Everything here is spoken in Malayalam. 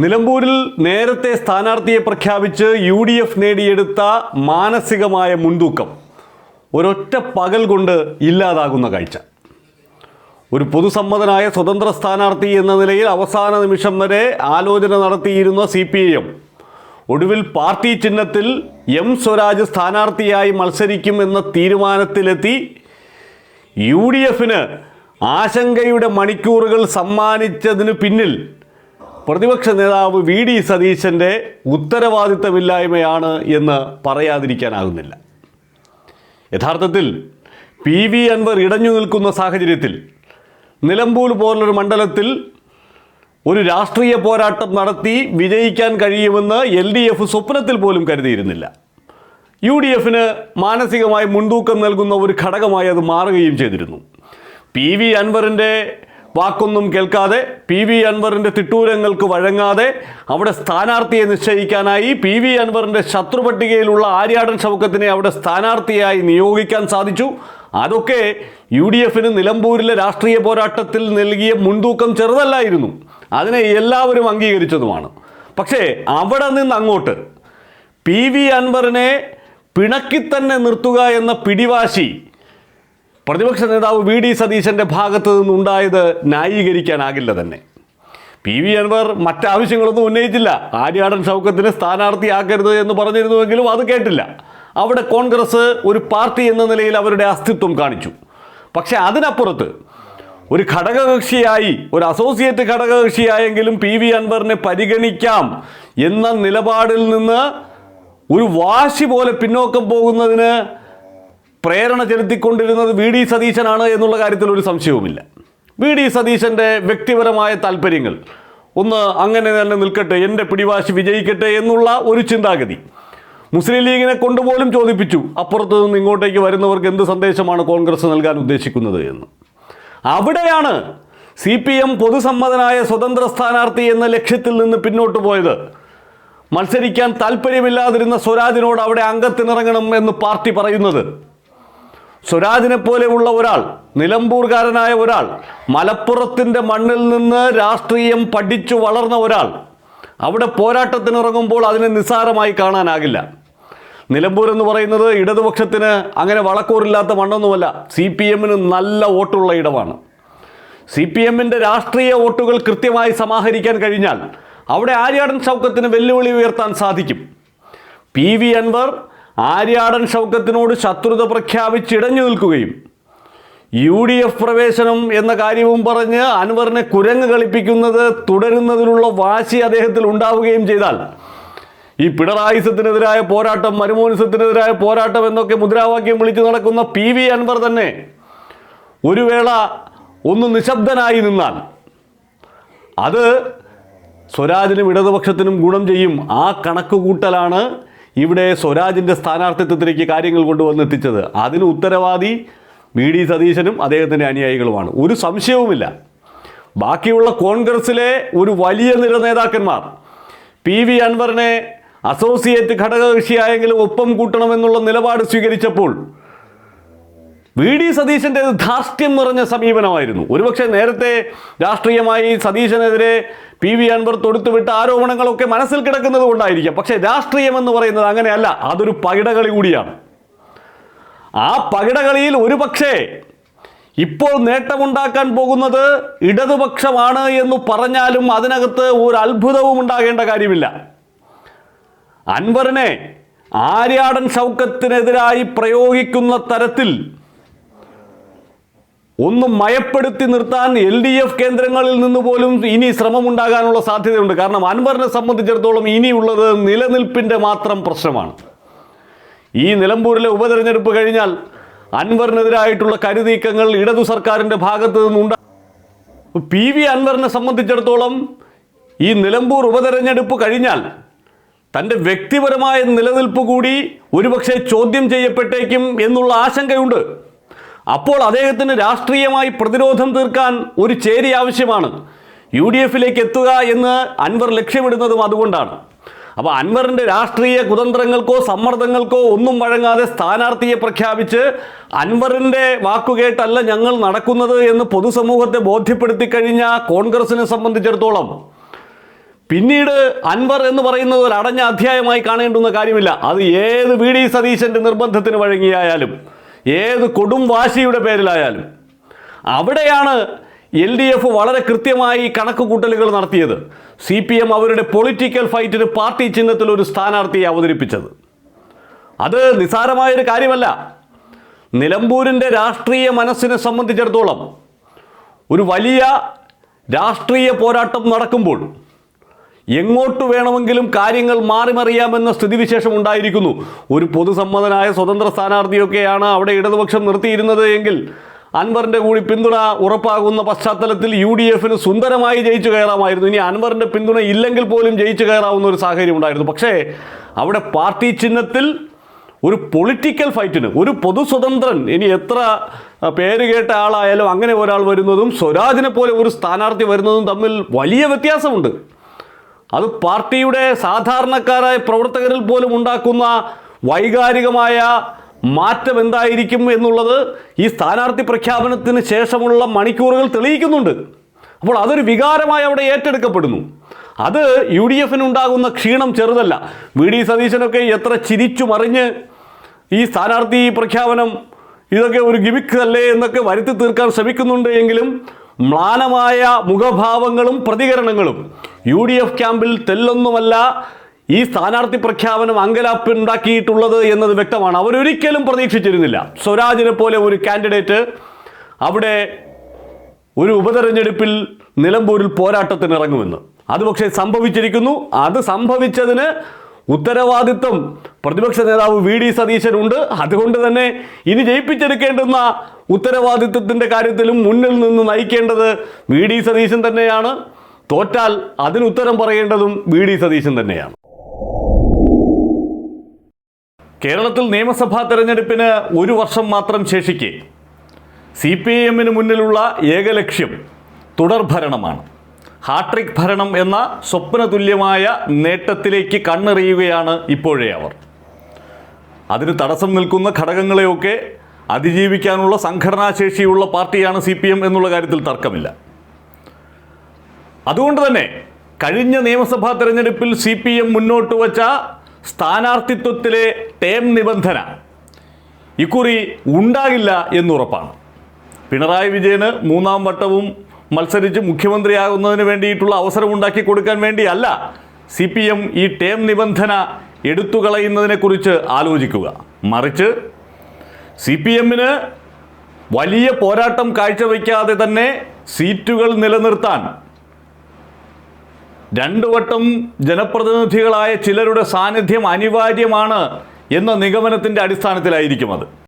നിലമ്പൂരിൽ നേരത്തെ സ്ഥാനാർത്ഥിയെ പ്രഖ്യാപിച്ച് യു ഡി എഫ് നേടിയെടുത്ത മാനസികമായ മുൻതൂക്കം. ഒരൊറ്റ പകൽ കൊണ്ട് ഇല്ലാതാകുന്ന കാഴ്ച. ഒരു പൊതുസമ്മതനായ സ്വതന്ത്ര സ്ഥാനാർത്ഥി എന്ന നിലയിൽ അവസാന നിമിഷം വരെ ആലോചന നടത്തിയിരുന്ന സി പി ഐ എം ഒടുവിൽ പാർട്ടി ചിഹ്നത്തിൽ എം സ്വരാജ് സ്ഥാനാർത്ഥിയായി മത്സരിക്കും എന്ന തീരുമാനത്തിലെത്തി യു ഡി എഫിന് ആശങ്കയുടെ മണിക്കൂറുകൾ സമ്മാനിച്ചതിന് പിന്നിൽ പ്രതിപക്ഷ നേതാവ് വി ഡി സതീശന്റെ ഉത്തരവാദിത്തമില്ലായ്മയാണ് എന്ന് പറയാതിരിക്കാനാകുന്നില്ല. യഥാർത്ഥത്തിൽ പി വി അൻവർ ഇടഞ്ഞു നിൽക്കുന്ന സാഹചര്യത്തിൽ നിലമ്പൂർ പോലൊരു മണ്ഡലത്തിൽ ഒരു രാഷ്ട്രീയ പോരാട്ടം നടത്തി വിജയിക്കാൻ കഴിയുമെന്ന് എൽ ഡി എഫ് സ്വപ്നത്തിൽ പോലും കരുതിയിരുന്നില്ല. യു ഡി എഫിന് മാനസികമായി മുൻതൂക്കം നൽകുന്ന ഒരു ഘടകമായി അത് മാറുകയും ചെയ്തിരുന്നു. പി വി അൻവറിന്റെ വാക്കൊന്നും കേൾക്കാതെ പി വി അൻവറിന്റെ തിട്ടൂരങ്ങൾക്ക് വഴങ്ങാതെ അവിടെ സ്ഥാനാർത്ഥിയെ നിശ്ചയിക്കാനായി പി വി അൻവറിന്റെ ശത്രുപട്ടികയിലുള്ള ആര്യാടൻ ഷൗക്കത്തിനെ അവിടെ സ്ഥാനാർത്ഥിയായി നിയോഗിക്കാൻ സാധിച്ചു. അതൊക്കെ യു ഡി എഫിന് നിലമ്പൂരിലെ രാഷ്ട്രീയ പോരാട്ടത്തിൽ നൽകിയ മുൻതൂക്കം ചെറുതല്ലായിരുന്നു. അതിനെ എല്ലാവരും അംഗീകരിച്ചതുമാണ്. പക്ഷേ അവിടെ നിന്ന് അങ്ങോട്ട് പി വി അൻവറിനെ പിണക്കി തന്നെ നിർത്തുക എന്ന പിടിവാശി പ്രതിപക്ഷ നേതാവ് വി ഡി സതീശന്റെ ഭാഗത്ത് നിന്നുണ്ടായത് ന്യായീകരിക്കാനാകില്ല തന്നെ. പി വി അൻവർ മറ്റാവശ്യങ്ങളൊന്നും ഉന്നയിച്ചില്ല. ആര്യാടൻ ഷൗക്കത്തിന് സ്ഥാനാർത്ഥിയാക്കരുത് എന്ന് പറഞ്ഞിരുന്നുവെങ്കിലും അത് കേട്ടില്ല. അവിടെ കോൺഗ്രസ് ഒരു പാർട്ടി എന്ന നിലയിൽ അവരുടെ അസ്തിത്വം കാണിച്ചു. പക്ഷേ അതിനപ്പുറത്ത് ഒരു ഘടകകക്ഷിയായി ഒരു അസോസിയേറ്റ് ഘടകകക്ഷിയായെങ്കിലും പി വി അൻവറിനെ പരിഗണിക്കാം എന്ന നിലപാടിൽ നിന്ന് ഒരു വാശി പോലെ പിന്നോക്കം പോകുന്നതിന് പ്രേരണ ചെലുത്തിക്കൊണ്ടിരുന്നത് വി ഡി സതീശനാണ് എന്നുള്ള കാര്യത്തിൽ ഒരു സംശയവുമില്ല. വി ഡി സതീശന്റെ വ്യക്തിപരമായ താല്പര്യങ്ങൾ ഒന്ന് അങ്ങനെ തന്നെ നിൽക്കട്ടെ എന്റെ പിടിവാശി വിജയിക്കട്ടെ എന്നുള്ള ഒരു ചിന്താഗതി. മുസ്ലിം ലീഗിനെ കൊണ്ടുപോലും ചോദിപ്പിച്ചു അപ്പുറത്തു നിന്ന് ഇങ്ങോട്ടേക്ക് വരുന്നവർക്ക് എന്ത് സന്ദേശമാണ് കോൺഗ്രസ് നൽകാൻ ഉദ്ദേശിക്കുന്നത് എന്ന്. അവിടെയാണ് സി പി എം പൊതുസമ്മതനായ സ്വതന്ത്ര സ്ഥാനാർത്ഥി എന്ന ലക്ഷ്യത്തിൽ നിന്ന് പിന്നോട്ട് പോയത്. മത്സരിക്കാൻ താല്പര്യമില്ലാതിരുന്ന സ്വരാജിനോട് അവിടെ അംഗത്തിനിറങ്ങണം എന്ന് പാർട്ടി പറയുന്നത്. സ്വരാജിനെ പോലെയുള്ള ഒരാൾ നിലമ്പൂർകാരനായ ഒരാൾ മലപ്പുറത്തിന്റെ മണ്ണിൽ നിന്ന് രാഷ്ട്രീയം പഠിച്ചു വളർന്ന ഒരാൾ അവിടെ പോരാട്ടത്തിനിറങ്ങുമ്പോൾ അതിനെ നിസ്സാരമായി കാണാനാകില്ല. നിലമ്പൂർ എന്ന് പറയുന്നത് ഇടതുപക്ഷത്തിന് അങ്ങനെ വളക്കൂറില്ലാത്ത മണ്ണൊന്നുമല്ല സി പി എമ്മിന് നല്ല വോട്ടുള്ള ഇടമാണ്. സി പി എമ്മിന്റെ രാഷ്ട്രീയ വോട്ടുകൾ കൃത്യമായി സമാഹരിക്കാൻ കഴിഞ്ഞാൽ അവിടെ ആര്യാടൻ ചൗക്കത്തിന് വെല്ലുവിളി ഉയർത്താൻ സാധിക്കും. പി വി അൻവർ ആര്യാടൻ ഷൗക്കത്തിനോട് ശത്രുത പ്രഖ്യാപിച്ചിടഞ്ഞു നിൽക്കുകയും യു ഡി എഫ് പ്രവേശനം എന്ന കാര്യവും പറഞ്ഞ് അൻവറിനെ കുരങ്ങ് കളിപ്പിക്കുന്നത് തുടരുന്നതിനുള്ള വാശി അദ്ദേഹത്തിൽ ഉണ്ടാവുകയും ചെയ്താൽ ഈ പിണറായിസത്തിനെതിരായ പോരാട്ടം മരുമോനിസത്തിനെതിരായ പോരാട്ടം എന്നൊക്കെ മുദ്രാവാക്യം വിളിച്ചു നടക്കുന്ന പി വി അൻവർ തന്നെ ഒരു വേള ഒന്ന് നിശബ്ദനായി നിന്നാൽ അത് സ്വരാജിനും ഇടതുപക്ഷത്തിനും ഗുണം ചെയ്യും. ആ കണക്ക് കൂട്ടലാണ് ഇവിടെ സ്വരാജിന്റെ സ്ഥാനാർത്ഥിത്വത്തിലേക്ക് കാര്യങ്ങൾ കൊണ്ടുവന്നെത്തിച്ചത്. അതിന് ഉത്തരവാദി വി ഡി സതീശനും അദ്ദേഹത്തിന്റെ അനുയായികളുമാണ്. ഒരു സംശയവുമില്ല. ബാക്കിയുള്ള കോൺഗ്രസ്സിലെ ഒരു വലിയ നിര നേതാക്കന്മാർ പി വി അൻവറിനെ അസോസിയേറ്റ് ഘടകകക്ഷിയായെങ്കിലും ഒപ്പം കൂട്ടണമെന്നുള്ള നിലപാട് സ്വീകരിച്ചപ്പോൾ വി ഡി സതീശന്റെ ധാർഷ്ട്യം നിറഞ്ഞ സമീപനമായിരുന്നു. ഒരുപക്ഷെ നേരത്തെ രാഷ്ട്രീയമായി സതീശനെതിരെ പി വി അൻവർ തൊടുത്തുവിട്ട ആരോപണങ്ങളൊക്കെ മനസ്സിൽ കിടക്കുന്നത് കൊണ്ടായിരിക്കാം. പക്ഷേ രാഷ്ട്രീയം എന്ന് പറയുന്നത് അങ്ങനെയല്ല അതൊരു പകിടകളി കൂടിയാണ്. ആ പകിടകളിയിൽ ഒരു പക്ഷേ ഇപ്പോൾ നേട്ടമുണ്ടാക്കാൻ പോകുന്നത് ഇടതുപക്ഷമാണ് എന്ന് പറഞ്ഞാലും അതിനകത്ത് ഒരു അത്ഭുതവും ഉണ്ടാകേണ്ട കാര്യമില്ല. അൻവറിനെ ആര്യാടൻ ഷൗക്കത്തിനെതിരായി പ്രയോഗിക്കുന്ന തരത്തിൽ ഒന്ന് മയപ്പെടുത്തി നിർത്താൻ എൽ ഡി എഫ് കേന്ദ്രങ്ങളിൽ നിന്ന് പോലും ഇനി ശ്രമമുണ്ടാകാനുള്ള സാധ്യതയുണ്ട്. കാരണം അൻവറിനെ സംബന്ധിച്ചിടത്തോളം ഇനിയുള്ളത് നിലനിൽപ്പിന്റെ മാത്രം പ്രശ്നമാണ്. ഈ നിലമ്പൂരിലെ ഉപതെരഞ്ഞെടുപ്പ് കഴിഞ്ഞാൽ അൻവറിനെതിരായിട്ടുള്ള കരുനീക്കങ്ങൾ ഇടതു സർക്കാരിന്റെ ഭാഗത്തു നിന്നുണ്ട് പി വി അൻവറിനെ സംബന്ധിച്ചിടത്തോളം ഈ നിലമ്പൂർ ഉപതെരഞ്ഞെടുപ്പ് കഴിഞ്ഞാൽ തന്റെ വ്യക്തിപരമായ നിലനിൽപ്പ് കൂടി ഒരുപക്ഷെ ചോദ്യം ചെയ്യപ്പെട്ടേക്കും എന്നുള്ള ആശങ്കയുണ്ട്. അപ്പോൾ അദ്ദേഹത്തിന് രാഷ്ട്രീയമായി പ്രതിരോധം തീർക്കാൻ ഒരു ചേരി ആവശ്യമാണ്. യു ഡി എഫിലേക്ക് എത്തുക എന്ന് അൻവർ ലക്ഷ്യമിടുന്നതും അതുകൊണ്ടാണ്. അപ്പോൾ അൻവറിന്റെ രാഷ്ട്രീയ കുതന്ത്രങ്ങൾക്കോ സമ്മർദ്ദങ്ങൾക്കോ ഒന്നും വഴങ്ങാതെ സ്ഥാനാർത്ഥിയെ പ്രഖ്യാപിച്ച് അൻവറിന്റെ വാക്കുകേട്ടല്ല ഞങ്ങൾ നടക്കുന്നത് എന്ന് പൊതുസമൂഹത്തെ ബോധ്യപ്പെടുത്തി കഴിഞ്ഞ കോൺഗ്രസിനെ സംബന്ധിച്ചിടത്തോളം. പിന്നീട് അൻവർ എന്ന് പറയുന്നത് ഒരു അടഞ്ഞ അധ്യായമായി കാണേണ്ടുന്ന കാര്യമില്ല. അത് ഏത് വി ഡി സതീശന്റെ നിർബന്ധത്തിന് വഴങ്ങിയായാലും. ഏത് കൊടും വാശിയുടെ പേരിലായാലും. അവിടെയാണ് എൽ ഡി എഫ് വളരെ കൃത്യമായി കണക്ക് കൂട്ടലുകൾ നടത്തിയത്. സി പി എം അവരുടെ പൊളിറ്റിക്കൽ ഫൈറ്റിന് പാർട്ടി ചിഹ്നത്തിൽ ഒരു സ്ഥാനാർത്ഥിയെ അവതരിപ്പിച്ചത്. അത് നിസ്സാരമായൊരു കാര്യമല്ല. നിലമ്പൂരിന്റെ രാഷ്ട്രീയ മനസ്സിനെ സംബന്ധിച്ചിടത്തോളം ഒരു വലിയ രാഷ്ട്രീയ പോരാട്ടം നടക്കുമ്പോൾ എങ്ങോട്ട് വേണമെങ്കിലും കാര്യങ്ങൾ മാറിമറിയാമെന്ന സ്ഥിതിവിശേഷം ഉണ്ടായിരിക്കുന്നു. ഒരു പൊതുസമ്മതനായ സ്വതന്ത്ര സ്ഥാനാർത്ഥിയൊക്കെയാണ് അവിടെ ഇടതുപക്ഷം നിർത്തിയിരുന്നത് എങ്കിൽ അൻവറിന്റെ കൂടി പിന്തുണ ഉറപ്പാകുന്ന പശ്ചാത്തലത്തിൽ യു ഡി എഫിന് സുന്ദരമായി ജയിച്ചു കയറാമായിരുന്നു. ഇനി അൻവറിന്റെ പിന്തുണ ഇല്ലെങ്കിൽ പോലും ജയിച്ചു കയറാവുന്ന ഒരു സാഹചര്യം ഉണ്ടായിരുന്നു. പക്ഷേ അവിടെ പാർട്ടി ചിഹ്നത്തിൽ ഒരു പൊളിറ്റിക്കൽ ഫൈറ്റിന് ഒരു പൊതു സ്വതന്ത്രൻ ഇനി എത്ര പേര് കേട്ട ആളായാലും അങ്ങനെ ഒരാൾ വരുന്നതും സ്വരാജിനെ പോലെ ഒരു സ്ഥാനാർത്ഥി വരുന്നതും തമ്മിൽ വലിയ വ്യത്യാസമുണ്ട്. അത് പാർട്ടിയുടെ സാധാരണക്കാരായ പ്രവർത്തകരിൽ പോലും ഉണ്ടാക്കുന്ന വൈകാരികമായ മാറ്റം എന്തായിരിക്കും എന്നുള്ളത് ഈ സ്ഥാനാർത്ഥി പ്രഖ്യാപനത്തിന് ശേഷമുള്ള മണിക്കൂറുകൾ തെളിയിക്കുന്നുണ്ട്. അപ്പോൾ അതൊരു വികാരമായി അവിടെ ഏറ്റെടുക്കപ്പെടുന്നു. അത് യു ഡി എഫിനുണ്ടാകുന്ന ക്ഷീണം ചെറുതല്ല. വി ഡി സതീശനൊക്കെ എത്ര ചിരിച്ചു മറിഞ്ഞ് ഈ സ്ഥാനാർത്ഥി പ്രഖ്യാപനം ഇതൊക്കെ ഒരു ഗിമിക്സ് അല്ലേ എന്നൊക്കെ വരുത്തി തീർക്കാൻ ശ്രമിക്കുന്നുണ്ട് എങ്കിലും മ്ലാനമായ മുഖഭാവങ്ങളും പ്രതികരണങ്ങളും. യു ഡി എഫ് ക്യാമ്പിൽ തെല്ലൊന്നുമല്ല ഈ സ്ഥാനാർത്ഥി പ്രഖ്യാപനം അങ്കലാപ്പ് അങ്കലാപ്പുണ്ടാക്കിയിട്ടുള്ളത് എന്നത് വ്യക്തമാണ്. അവരൊരിക്കലും പ്രതീക്ഷിച്ചിരുന്നില്ല. സ്വരാജിനെ പോലെ ഒരു കാൻഡിഡേറ്റ് അവിടെ ഒരു ഉപതെരഞ്ഞെടുപ്പിൽ നിലമ്പൂരിൽ പോരാട്ടത്തിന് ഇറങ്ങുമെന്ന് അത് പക്ഷേ സംഭവിച്ചിരിക്കുന്നു. അത് സംഭവിച്ചതിന് ഉത്തരവാദിത്വം പ്രതിപക്ഷ നേതാവ് വി ഡി സതീശനുണ്ട് അതുകൊണ്ട് തന്നെ ഇനി ജയിപ്പിച്ചെടുക്കേണ്ടുന്ന ഉത്തരവാദിത്വത്തിന്റെ കാര്യത്തിലും മുന്നിൽ നിന്ന് നയിക്കേണ്ടത് വി ഡി സതീശൻ തന്നെയാണ്. തോറ്റാൽ അതിന് ഉത്തരം പറയേണ്ടതും വി ഡി സതീശൻ തന്നെയാണ്. കേരളത്തിൽ നിയമസഭാ തെരഞ്ഞെടുപ്പിന് ഒരു വർഷം മാത്രം ശേഷിക്കെ സി പി ഐ എമ്മിന് മുന്നിലുള്ള ഏക ലക്ഷ്യം തുടർഭരണമാണ്. ഹാട്രിക് ഭരണം എന്ന സ്വപ്നതുല്യമായ നേട്ടത്തിലേക്ക് കണ്ണെറിയുകയാണ് ഇപ്പോഴേ അവർ. അതിന് തടസ്സം നിൽക്കുന്ന ഘടകങ്ങളെയൊക്കെ അതിജീവിക്കാനുള്ള സംഘടനാശേഷിയുള്ള പാർട്ടിയാണ് സി പി എം എന്നുള്ള കാര്യത്തിൽ തർക്കമില്ല. അതുകൊണ്ട് തന്നെ കഴിഞ്ഞ നിയമസഭാ തെരഞ്ഞെടുപ്പിൽ സി പി എം മുന്നോട്ട് വച്ച സ്ഥാനാർത്ഥിത്വത്തിലെ ടേം നിബന്ധന ഇക്കുറി ഉണ്ടാകില്ല എന്നുറപ്പാണ്. പിണറായി വിജയന് മൂന്നാം വട്ടവും മത്സരിച്ച് മുഖ്യമന്ത്രിയാകുന്നതിന് വേണ്ടിയിട്ടുള്ള അവസരം ഉണ്ടാക്കി കൊടുക്കാൻ വേണ്ടിയല്ല സി പി എം ഈ ടേം നിബന്ധന എടുത്തു കളയുന്നതിനെക്കുറിച്ച് ആലോചിക്കുക. മറിച്ച് സി പി എമ്മിന് വലിയ പോരാട്ടം കാഴ്ചവെക്കാതെ തന്നെ സീറ്റുകൾ നിലനിർത്താൻ രണ്ടു വട്ടം ജനപ്രതിനിധികളായ ചിലരുടെ സാന്നിധ്യം അനിവാര്യമാണ് എന്ന നിഗമനത്തിന്റെ അടിസ്ഥാനത്തിലായിരിക്കും അത്.